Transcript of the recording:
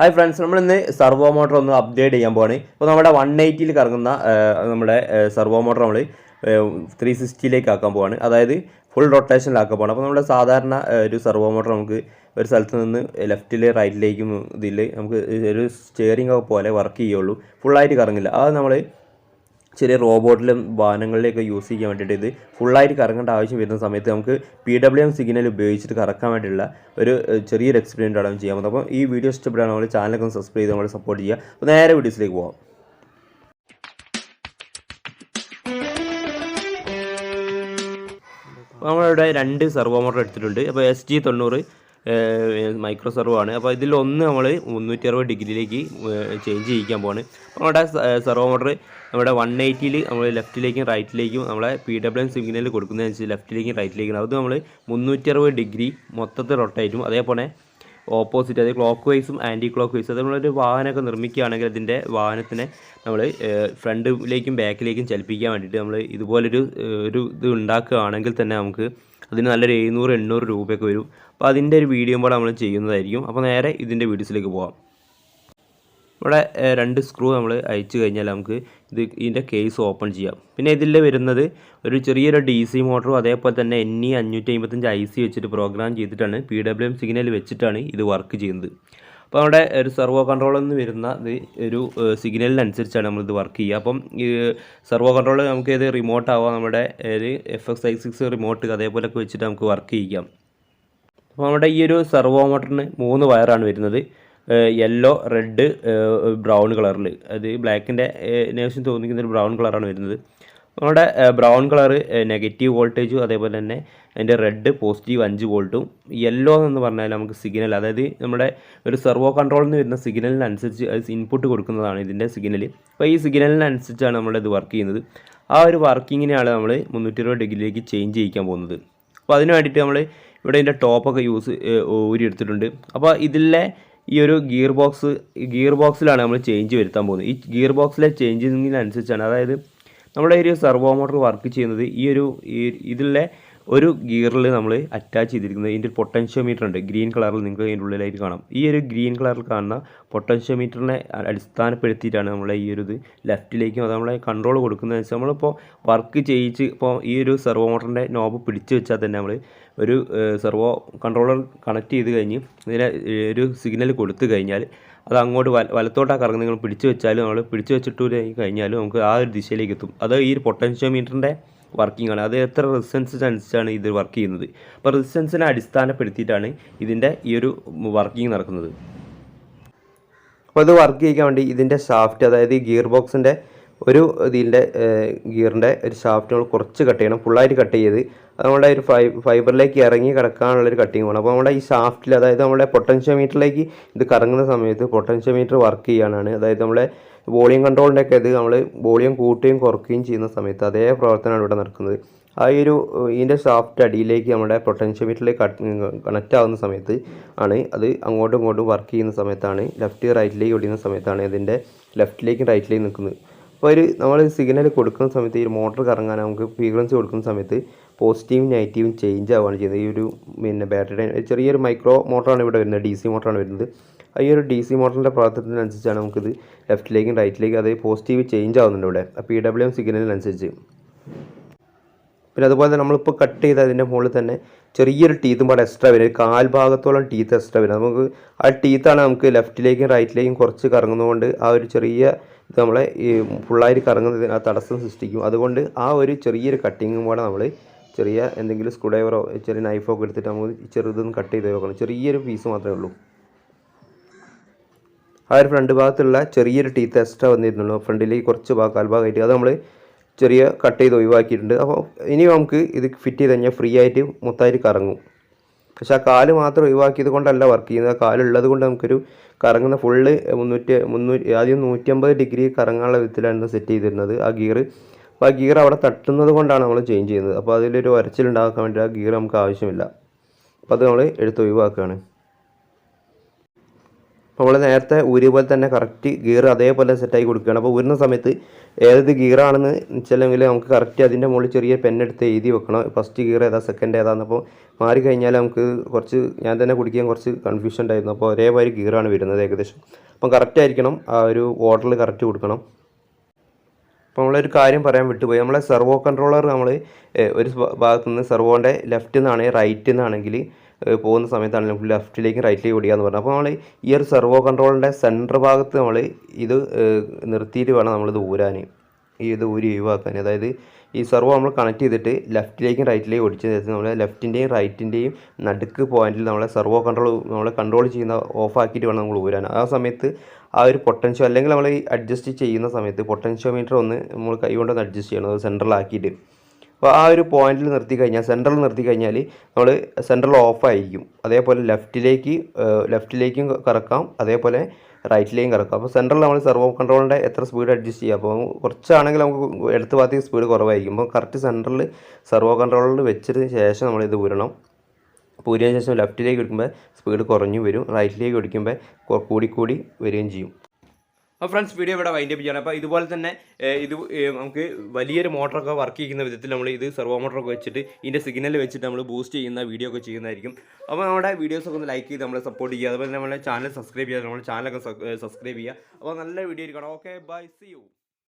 Hi friends നമ്മൾ ഇന്ന് servo motor ഒന്ന് അപ്ഡേറ്റ് ചെയ്യാൻ പോവാണ്. ഇപ്പോൾ നമ്മുടെ വൺ എയ്റ്റിയിൽ കറങ്ങുന്ന നമ്മുടെ സർവോ മോട്ടർ നമ്മൾ ത്രീ സിക്സ്റ്റിയിലേക്ക് ആക്കാൻ പോവാണ്. അതായത് ഫുൾ റൊട്ടേഷനിലാക്കാൻ പോവാണ്. അപ്പോൾ നമ്മുടെ സാധാരണ ഒരു സർവോ മോട്ടർ നമുക്ക് ഒരു സ്ഥലത്ത് നിന്ന് ലെഫ്റ്റിൽ റൈറ്റിലേക്കും ഇതിൽ നമുക്ക് ഒരു സ്റ്റിയറിംഗ് ഒക്കെ പോലെ വർക്ക് ചെയ്യുള്ളൂ. ഫുള്ളായിട്ട് കറങ്ങില്ല. അത് നമ്മൾ ചെറിയ റോബോട്ടിലും വാഹനങ്ങളിലൊക്കെ യൂസ് ചെയ്യാൻ വേണ്ടിയിട്ട് ഇത് ഫുള്ളായിട്ട് കറങ്ങേണ്ട ആവശ്യം വരുന്ന സമയത്ത് നമുക്ക് പി ഡബ്ല്യു എം സിഗ്നൽ ഉപയോഗിച്ചിട്ട് കറക്കാൻ വേണ്ടിയുള്ള ഒരു ചെറിയൊരു എക്സ്പീരിയന്റ് ആണ് ചെയ്യാൻ പോകുന്നത് അപ്പോൾ ഈ വീഡിയോ ഇഷ്ടപ്പെടുകയാണ് നമ്മൾ ചാനലൊക്കെ ഒന്ന് സബ്സ്ക്രൈബ് ചെയ്ത് നമ്മൾ സപ്പോർട്ട് ചെയ്യുക. അപ്പോൾ നേരെ വീഡിയോസിലേക്ക് പോകാം നമ്മളിവിടെ രണ്ട് സെർവോ മോട്ടർ എടുത്തിട്ടുണ്ട്. അപ്പോൾ എസ് ജി തൊണ്ണൂറ് മൈക്രോ സെർവോ ആണ് അപ്പോൾ ഇതിലൊന്ന് നമ്മൾ മുന്നൂറ്റി അറുപത് ഡിഗ്രിയിലേക്ക് ചേഞ്ച് ചെയ്യിക്കാൻ പോവാണ്. അപ്പോൾ നമ്മുടെ സെർവോ മോട്ടർ നമ്മുടെ വൺ എയ്റ്റിയിൽ നമ്മൾ ലെഫ്റ്റിലേക്കും റൈറ്റിലേക്കും നമ്മളെ പി ഡബ്ല്യു എം സിഗ്നൽ കൊടുക്കുന്നതനുസരിച്ച് ലെഫ്റ്റിലേക്കും റൈറ്റിലേക്കും അത് നമ്മൾ മുന്നൂറ്റി അറുപത് ഡിഗ്രി മൊത്തത്തിൽ റൊട്ടേറ്റും അതേപോലെ ഓപ്പോസിറ്റ് അതായത് ക്ലോക്ക് വൈസും ആന്റി ക്ലോക്ക് വൈസും അത് നമ്മളൊരു വാഹനമൊക്കെ നിർമ്മിക്കുകയാണെങ്കിൽ അതിന്റെ വാഹനത്തിനെ നമ്മൾ ഫ്രണ്ടിലേക്കും ബാക്കിലേക്കും ചലിപ്പിക്കാൻ വേണ്ടിയിട്ട് നമ്മൾ ഇതുപോലൊരു ഒരു ഇത് ഉണ്ടാക്കുകയാണെങ്കിൽ തന്നെ നമുക്ക് അതിന് നല്ലൊരു എഴുന്നൂറ് എണ്ണൂറ് രൂപയൊക്കെ വരും. അപ്പോൾ അതിന്റെ ഒരു വീഡിയോ കൂടെ നമ്മൾ ചെയ്യുന്നതായിരിക്കും. അപ്പോൾ നേരെ ഇതിന്റെ വീഡിയോസിലേക്ക് പോകാം ഇവിടെ രണ്ട് സ്ക്രൂ നമ്മൾ അയച്ചു കഴിഞ്ഞാൽ നമുക്ക് ഇത് ഇതിന്റെ കേസ് ഓപ്പൺ ചെയ്യാം. പിന്നെ ഇതിൽ വരുന്നത് ഒരു ചെറിയൊരു ഡി സി മോട്ടറും അതേപോലെ തന്നെ എൻ ഇ അഞ്ഞൂറ്റി അമ്പത്തഞ്ച് ഐ സി വെച്ചിട്ട് പ്രോഗ്രാം ചെയ്തിട്ടാണ് പി ഡബ്ല്യു എം സിഗ്നൽ വെച്ചിട്ടാണ് ഇത് വർക്ക് ചെയ്യുന്നത്. അപ്പോൾ നമ്മുടെ ഒരു സെർവോ കൺട്രോളിൽ നിന്ന് വരുന്ന ഒരു സിഗ്നലിനനുസരിച്ചാണ് നമ്മളിത് വർക്ക് ചെയ്യുക. അപ്പം ഈ സെർവോ കൺട്രോൾ നമുക്ക് ഇത് റിമോട്ട് ആവാം നമ്മുടെ ഒരു F X I six remote അതേപോലെയൊക്കെ വെച്ചിട്ട് നമുക്ക് വർക്ക് ചെയ്യാം. അപ്പോൾ നമ്മുടെ ഈ ഒരു സെർവോ മോട്ടറിന് മൂന്ന് വയറാണ് വരുന്നത്. യെല്ലോ റെഡ് ബ്രൗൺ കളറിൽ അത് ബ്ലാക്കിന്റെ നേഴ്സിന് തോന്നിക്കുന്ന ഒരു ബ്രൗൺ കളറാണ് വരുന്നത്. നമ്മുടെ ബ്രൗൺ കളർ നെഗറ്റീവ് വോൾട്ടേജും അതേപോലെ തന്നെ അതിന്റെ റെഡ് പോസിറ്റീവ് അഞ്ച് വോൾട്ടും യെല്ലോ എന്ന് പറഞ്ഞാൽ നമുക്ക് സിഗ്നൽ അതായത് നമ്മുടെ ഒരു സെർവോ കൺട്രോളിൽ നിന്ന് വരുന്ന സിഗ്നലിനനുസരിച്ച് അത് ഇൻപുട്ട് കൊടുക്കുന്നതാണ് ഇതിന്റെ സിഗ്നൽ അപ്പോൾ ഈ സിഗ്നലിനനുസരിച്ചാണ് നമ്മളിത് വർക്ക് ചെയ്യുന്നത്. ആ ഒരു വർക്കിങ്ങിനെയാണ് നമ്മൾ മുന്നൂറ്റി ഇരുപത് ഡിഗ്രിയിലേക്ക് ചേഞ്ച് ചെയ്യിക്കാൻ പോകുന്നത്. അപ്പോൾ അതിന് വേണ്ടിയിട്ട് നമ്മൾ ഇവിടെ ഇതിന്റെ ടോപ്പൊക്കെ യൂസ് ഊരി എടുത്തിട്ടുണ്ട്. അപ്പോൾ ഇതിലെ ഈ ഒരു ഗിയർ ബോക്സ് ഗിയർ ബോക്സിലാണ് നമ്മൾ ചേഞ്ച് വരുത്താൻ പോകുന്നത്. ഈ ഗിയർ ബോക്സിലെ ചേഞ്ചിങ്ങിനനുസരിച്ചാണ് അതായത് നമ്മുടെ ഒരു സെർവോ മോട്ടർ വർക്ക് ചെയ്യുന്നത് ഈ ഒരു ഇതിലെ ഒരു ഗിയറിൽ നമ്മൾ അറ്റാച്ച് ചെയ്തിരിക്കുന്നത് ഇതിന്റെ പൊട്ടൻഷ്യോമീറ്റർ ഉണ്ട്. ഗ്രീൻ കളറിൽ നിങ്ങൾക്ക് അതിന്റെ ഉള്ളിലായിട്ട് കാണാം. ഈ ഒരു ഗ്രീൻ കളറിൽ കാണുന്ന പൊട്ടൻഷ്യോമീറ്ററിനെ അടിസ്ഥാനപ്പെടുത്തിയിട്ടാണ് നമ്മളെ ഈ ഒരു ഇത് ലെഫ്റ്റിലേക്കും അത് നമ്മളെ കൺട്രോൾ കൊടുക്കുന്നത് വെച്ചാൽ നമ്മളിപ്പോൾ വർക്ക് ചെയ്യിച്ച് ഇപ്പോൾ ഈ ഒരു സെർവോ മോട്ടറിന്റെ നോബ് പിടിച്ചു വെച്ചാൽ തന്നെ നമ്മൾ ഒരു സെർവോ കൺട്രോളർ കണക്ട് ചെയ്ത് കഴിഞ്ഞ് ഇതിനെ ഒരു സിഗ്നൽ കൊടുത്തു കഴിഞ്ഞാൽ അത് അങ്ങോട്ട് വല വലത്തോട്ടാണ് കറങ്ങി നിങ്ങൾ പിടിച്ചു വെച്ചാലും നമ്മൾ പിടിച്ചു വെച്ചിട്ട് കഴിഞ്ഞാലും നമുക്ക് ആ ഒരു ദിശയിലേക്ക് എത്തും. അത് ഈ ഒരു പൊട്ടൻഷ്യോമീറ്ററിന്റെ വർക്കിംഗ് ആണ്. അത് എത്ര റെസിസ്റ്റൻസ് അനുസരിച്ചാണ് ഇത് വർക്ക് ചെയ്യുന്നത്. അപ്പോൾ റെസിസ്റ്റൻസിനെ അടിസ്ഥാനപ്പെടുത്തിയിട്ടാണ് ഇതിന്റെ ഈ ഒരു വർക്കിംഗ് നടക്കുന്നത്. അപ്പോൾ ഇത് വർക്ക് ചെയ്യിക്കാൻ വേണ്ടി ഇതിന്റെ ഷാഫ്റ്റ് അതായത് ഈ ഗിയർ ബോക്സിന്റെ ഒരു ഇതിന്റെ ഗിയറിന്റെ ഒരു ഷാഫ്റ്റ് നമ്മൾ കുറച്ച് കട്ട് ചെയ്യണം. ഫുള്ളായിട്ട് കട്ട് ചെയ്ത് നമ്മുടെ ഒരു ഫൈ ഫൈബറിലേക്ക് ഇറങ്ങി കിടക്കാനുള്ള ഒരു കട്ടിങ് വേണം അപ്പോൾ നമ്മുടെ ഈ ഷാഫ്റ്റിൽ അതായത് നമ്മുടെ പൊട്ടൻഷ്യോമീറ്ററിലേക്ക് ഇത് കറങ്ങുന്ന സമയത്ത് പൊട്ടൻഷ്യോമീറ്റർ വർക്ക് ചെയ്യാനാണ്. അതായത് നമ്മളെ വോളിയം കൺട്രോളിന്റെ ഒക്കെ ഇത് നമ്മൾ വോളിയം കൂട്ടുകയും കുറയ്ക്കുകയും ചെയ്യുന്ന സമയത്ത് അതേ പ്രവർത്തനമാണ് ഇവിടെ നടക്കുന്നത്. ആ ഒരു ഇതിന്റെ ഷാഫ്റ്റ് അടിയിലേക്ക് നമ്മുടെ പൊട്ടൻഷ്യോമീറ്ററിലേക്ക് കണക്റ്റ് ആവുന്ന സമയത്ത് ആണ് അത് അങ്ങോട്ടും ഇങ്ങോട്ടും വർക്ക് ചെയ്യുന്ന സമയത്താണ്. ലെഫ്റ്റ് റൈറ്റിലേക്ക് ഒടിയുന്ന സമയത്താണ് ഇതിന്റെ ലെഫ്റ്റിലേക്കും റൈറ്റിലേക്കും നിൽക്കുന്നത്. അപ്പോൾ ഒരു നമ്മൾ സിഗ്നൽ കൊടുക്കുന്ന സമയത്ത് ഈ മോട്ടർ കറങ്ങാൻ നമുക്ക് ഫ്രീക്വൻസി കൊടുക്കുന്ന സമയത്ത് പോസിറ്റീവും നെഗറ്റീവും ചേഞ്ച് ആവുകയാണ് ചെയ്യുന്നത്. ഈ ഒരു പിന്നെ ബാറ്ററിയുടെ ചെറിയൊരു മൈക്രോ മോട്ടറാണ് ഇവിടെ വരുന്നത് ഡി സി മോട്ടറാണ് വരുന്നത്. ഈ ഒരു ഡി സി മോട്ടറിന്റെ പ്രവർത്തനത്തിനനുസരിച്ചാണ് നമുക്കിത് ലെഫ്റ്റിലേക്കും റൈറ്റിലേക്കും അതേ പോസിറ്റീവ് ചേഞ്ച് ആവുന്നുണ്ട് ഇവിടെ. പി ഡബ്ല്യു എം സിഗ്നലിനനുസരിച്ച് പിന്നെ അതുപോലെ തന്നെ നമ്മളിപ്പോൾ കട്ട് ചെയ്ത് അതിന്റെ മുകളിൽ തന്നെ ചെറിയൊരു ടീത്തും പാടെ എക്സ്ട്രാ വരും. കാൽ ഭാഗത്തോളം ടീത്ത് എക്സ്ട്രാ വരും. നമുക്ക് ആ ടീത്താണ് നമുക്ക് ലെഫ്റ്റിലേക്കും റൈറ്റിലേക്കും കുറച്ച് കറങ്ങുന്നതുകൊണ്ട് ആ ഒരു ചെറിയ ഇത് നമ്മളെ ഈ ഫുള്ളായിട്ട് കറങ്ങുന്നതിന് ആ തടസ്സം സൃഷ്ടിക്കും. അതുകൊണ്ട് ആ ഒരു ചെറിയൊരു കട്ടിങ്ങും കൂടെ നമ്മൾ ചെറിയ എന്തെങ്കിലും സ്ക്രൂ ചെറിയ നൈഫോ ഒക്കെ എടുത്തിട്ട് നമുക്ക് ചെറുതൊന്ന് കട്ട് ചെയ്ത് നോക്കണം ചെറിയൊരു പീസ് മാത്രമേ ഉള്ളൂ. ആ ഒരു ഫ്രണ്ട് ഭാഗത്തുള്ള ചെറിയൊരു ടീത്ത് എക്സ്ട്രാ വന്നിരുന്നുള്ളൂ. ഫ്രണ്ടിലേക്ക് കുറച്ച് ഭാഗം കാൽഭാഗമായിട്ട് അത് നമ്മൾ ചെറിയ കട്ട് ചെയ്ത് ഒഴിവാക്കിയിട്ടുണ്ട്. അപ്പോൾ ഇനി നമുക്ക് ഇത് ഫിറ്റ് ചെയ്ത് കഴിഞ്ഞാൽ ഫ്രീ ആയിട്ട് മൊത്തമായിട്ട് കറങ്ങും. പക്ഷേ ആ കാൽ മാത്രം ഒഴിവാക്കിയത് കൊണ്ടല്ല വർക്ക് ചെയ്യുന്നത്. കാലുള്ളത് കൊണ്ട് നമുക്കൊരു കറങ്ങുന്ന ഫുള്ള് മുന്നൂറ്റി മുന്നൂറ്റി ആദ്യം നൂറ്റമ്പത് ഡിഗ്രി കറങ്ങാനുള്ള വിധത്തിലാണ് സെറ്റ് ചെയ്തിരുന്നത്. ആ ഗിയർ അപ്പോൾ ആ ഗിയർ അവിടെ തട്ടുന്നത് കൊണ്ടാണ് നമ്മൾ ചേഞ്ച് ചെയ്യുന്നത്. അപ്പോൾ അതിലൊരു വരച്ചിലുണ്ടാക്കാൻ വേണ്ടി ആ ഗിയർ നമുക്ക് ആവശ്യമില്ല. അപ്പോൾ അത് നമ്മൾ എടുത്ത് ഒഴിവാക്കുകയാണ്. നമ്മൾ നേരത്തെ ഊരിയ പോലെ തന്നെ കറക്റ്റ് ഗിയർ അതേപോലെ സെറ്റായി കൊടുക്കുകയാണ്. അപ്പോൾ ഊരുന്ന സമയത്ത് ഏത് ഗിയറാണെന്ന് വെച്ചില്ലെങ്കിൽ നമുക്ക് കറക്റ്റ് അതിന്റെ മുകളിൽ ചെറിയ പെന്നെടുത്ത് എഴുതി വെക്കണം. ഫസ്റ്റ് ഗിയർ ഏതാ സെക്കൻഡ് ഏതാന്ന്. അപ്പോൾ മാറി കഴിഞ്ഞാൽ നമുക്ക് കുറച്ച് ഞാൻ തന്നെ കുടിക്കാൻ കുറച്ച് കൺഫ്യൂഷൻ ഉണ്ടായിരുന്നു. അപ്പോൾ ഒരേമാതിരി ഗിയറാണ് വരുന്നത് ഏകദേശം. അപ്പം കറക്റ്റ് ആയിരിക്കണം. ആ ഒരു ഓർഡറിൽ കറക്റ്റ് കൊടുക്കണം. അപ്പോൾ നമ്മളൊരു കാര്യം പറയാൻ വിട്ടുപോയി. നമ്മളെ സെർവോ കൺട്രോളർ നമ്മൾ ഒരു ഭാഗത്തുനിന്ന് ഭാഗത്ത് നിന്ന് സെർവോന്റെ ലെഫ്റ്റിൽ നിന്നാണ് റൈറ്റിൽ നിന്നാണെങ്കിൽ പോകുന്ന സമയത്താണ് നമുക്ക് ലെഫ്റ്റിലേക്കും റൈറ്റിലേക്ക് എന്ന് പറഞ്ഞത്. അപ്പോൾ നമ്മൾ ഈ ഒരു സെർവോ കൺട്രോളിന്റെ സെന്റർ ഭാഗത്ത് നമ്മൾ ഇത് നിർത്തിയിട്ട് വേണം നമ്മളിത് ഊരാൻ. ഈ ഇത് ഊരി ഒഴിവാക്കാൻ. അതായത് ഈ സെർവോ നമ്മൾ കണക്ട് ചെയ്തിട്ട് ലെഫ്റ്റിലേക്കും റൈറ്റിലേക്കും ഓടിച്ച ശേഷം നമ്മൾ ലെഫ്റ്റിന്റെയും റൈറ്റിന്റെയും നടുക്ക് പോയിന്റിൽ നമ്മളെ സെർവോ കൺട്രോൾ നമ്മളെ കൺട്രോൾ ചെയ്യുന്ന ഓഫ് ആക്കിയിട്ട് വേണം നമ്മൾ ഊരാൻ. ആ സമയത്ത് ആ ഒരു പൊട്ടൻഷ്യോ അല്ലെങ്കിൽ നമ്മൾ അഡ്ജസ്റ്റ് ചെയ്യുന്ന സമയത്ത് പൊട്ടൻഷ്യോമീറ്റർ ഒന്ന് നമ്മൾ കൈ കൊണ്ടൊന്ന് അഡ്ജസ്റ്റ് ചെയ്യണം. അത് സെൻട്രലാക്കിയിട്ട് അപ്പോൾ ആ ഒരു പോയിന്റിൽ നിർത്തി കഴിഞ്ഞാൽ സെൻട്രൽ നിർത്തി കഴിഞ്ഞാൽ നമ്മൾ സെൻട്രൽ ഓഫ് ആയിരിക്കും. അതേപോലെ ലെഫ്റ്റിലേക്ക് ലെഫ്റ്റിലേക്കും കറക്കാം. അതേപോലെ റൈറ്റിലേക്കും കറക്കാം. അപ്പോൾ സെൻട്രൽ നമ്മൾ സെർവോ കൺട്രോളിന്റെ എത്ര സ്പീഡ് അഡ്ജസ്റ്റ് ചെയ്യാം. അപ്പോൾ കുറച്ചാണെങ്കിൽ നമുക്ക് എടുത്ത് ഭാഗത്തേക്ക് സ്പീഡ് കുറവായിരിക്കും. അപ്പോൾ കറക്റ്റ് സെൻട്രലിൽ സെർവോ കൺട്രോളിൽ വെച്ചതിന് ശേഷം നമ്മൾ ഇത് അപ്പോൾ ഊരിയതിന് ശേഷം ലെഫ്റ്റിലേക്ക് എടുക്കുമ്പോൾ സ്പീഡ് കുറഞ്ഞു വരും. റൈറ്റിലേക്ക് എടുക്കുമ്പോൾ കൂടി കൂടി വരികയും ചെയ്യും. അപ്പോൾ ഫ്രണ്ട്സ് വീഡിയോ ഇവിടെ വൈൻഡപ്പ് ചെയ്യണം. അപ്പോൾ ഇതുപോലെ തന്നെ ഇത് നമുക്ക് വലിയൊരു മോട്ടറൊക്കെ വർക്ക് ചെയ്യുന്ന വിധത്തിൽ നമ്മൾ ഇത് സെർവോ മോട്ടറൊക്കെ വെച്ചിട്ട് ഇതിന്റെ സിഗ്നൽ വെച്ചിട്ട് നമ്മൾ ബൂസ്റ്റ് ചെയ്യുന്ന വീഡിയോ ഒക്കെ ചെയ്യുന്നതായിരിക്കും. അപ്പോൾ നമ്മുടെ വീഡിയോസൊക്കെ ഒന്ന് ലൈക്ക് ചെയ്ത് നമ്മളെ സപ്പോർട്ട് ചെയ്യുക. അതുപോലെ നമ്മുടെ ചാനൽ സബ്സ്ക്രൈബ് ചെയ്യുക. നമ്മുടെ ചാനലൊക്കെ സബ്സ്ക്രൈബ് ചെയ്യുക. അപ്പോൾ നല്ല വീഡിയോ ഇരിക്കണം ഓക്കെ ബൈ സി യു